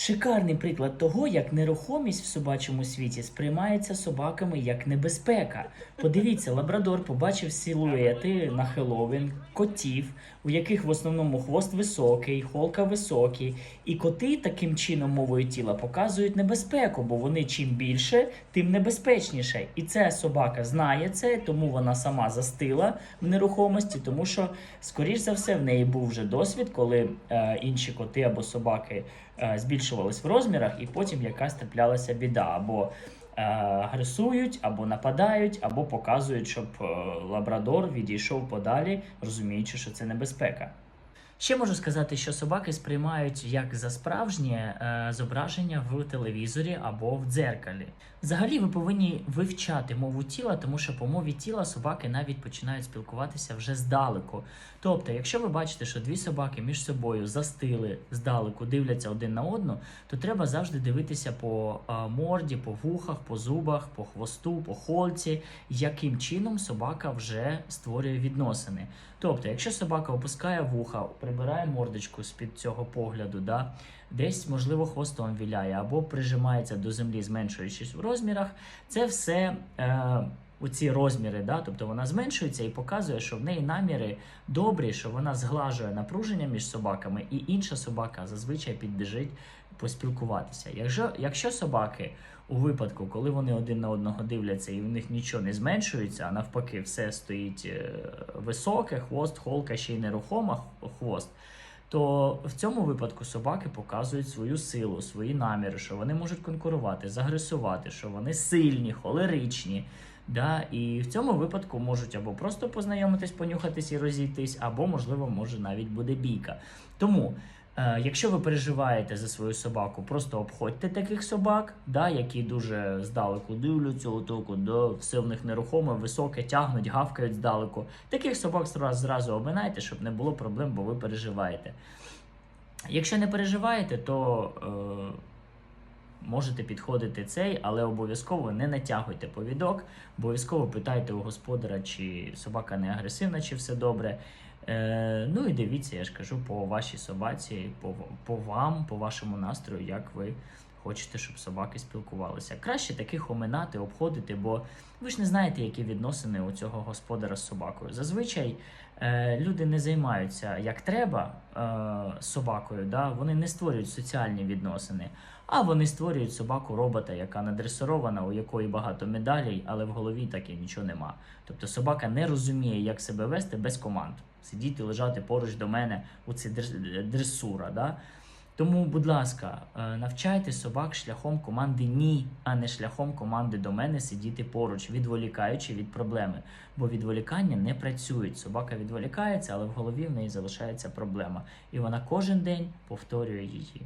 Шикарний приклад того, як нерухомість в собачому світі сприймається собаками як небезпека. Подивіться, лабрадор побачив силуети на Хеллоуін котів, у яких в основному хвост високий, холка високий, і коти таким чином мовою тіла показують небезпеку, бо вони чим більше, тим небезпечніше. І ця собака знає це, тому вона сама застила в нерухомості, тому що, скоріш за все, в неї був вже досвід, коли е, інші коти або собаки е, збільшувались в розмірах, і потім якась траплялася біда. Або е, агресують, або нападають, або показують, щоб е, лабрадор відійшов подалі, розуміючи, що це небезпека. Ще можу сказати, що собаки сприймають як за справжнє е, зображення в телевізорі або в дзеркалі. Взагалі, ви повинні вивчати мову тіла, тому що по мові тіла собаки навіть починають спілкуватися вже здалеку. Тобто, якщо ви бачите, що дві собаки між собою застили здалеку, дивляться один на одну, то треба завжди дивитися по е, морді, по вухах, по зубах, по хвосту, по холці, яким чином собака вже створює відносини. Тобто, якщо собака опускає вуха, прибирає мордочку з-під цього погляду, да, десь, можливо, хвостом віляє або прижимається до землі, зменшуючись в розмірах, це все. Е, Оці розміри, да, тобто вона зменшується і показує, що в неї наміри добрі, що вона зглажує напруження між собаками, і інша собака зазвичай підбіжить поспілкуватися. Якщо, якщо собаки у випадку, коли вони один на одного дивляться і в них нічого не зменшується, а навпаки, все стоїть е, високе, хвост, холка ще й нерухома хвост. То в цьому випадку собаки показують свою силу, свої наміри, що вони можуть конкурувати, загресувати, що вони сильні, холеричні. Да? І в цьому випадку можуть або просто познайомитись, понюхатись і розійтись, або, можливо, може навіть буде бійка. Тому, якщо ви переживаєте за свою собаку, просто обходьте таких собак, да, які дуже здалеку дивляться, отоку, да, все в них нерухоме, високе, тягнуть, гавкають здалеку. Таких собак зразу, зразу обминайте, щоб не було проблем, бо ви переживаєте. Якщо не переживаєте, то е, можете підходити цей, але обов'язково не натягуйте повідок, обов'язково питайте у господара, чи собака не агресивна, чи все добре. Е, ну і дивіться, я ж кажу, по вашій собаці, по, по вам, по вашому настрою, як ви хочете, щоб собаки спілкувалися. Краще таких оминати, обходити, бо ви ж не знаєте, які відносини у цього господара з собакою. Зазвичай е, люди не займаються як треба е, собакою, да? вони не створюють соціальні відносини, а вони створюють собаку робота, яка надресирована, у якої багато медалей, але в голові таки нічого нема. Тобто собака не розуміє, як себе вести без команд. Сидіти, лежати поруч до мене у це дрес- дресура. Да? Тому, будь ласка, е, навчайте собак шляхом команди ні, а не шляхом команди до мене сидіти поруч, відволікаючи від проблеми. Бо відволікання не працюють. Собака відволікається, але в голові в неї залишається проблема. І вона кожен день повторює її.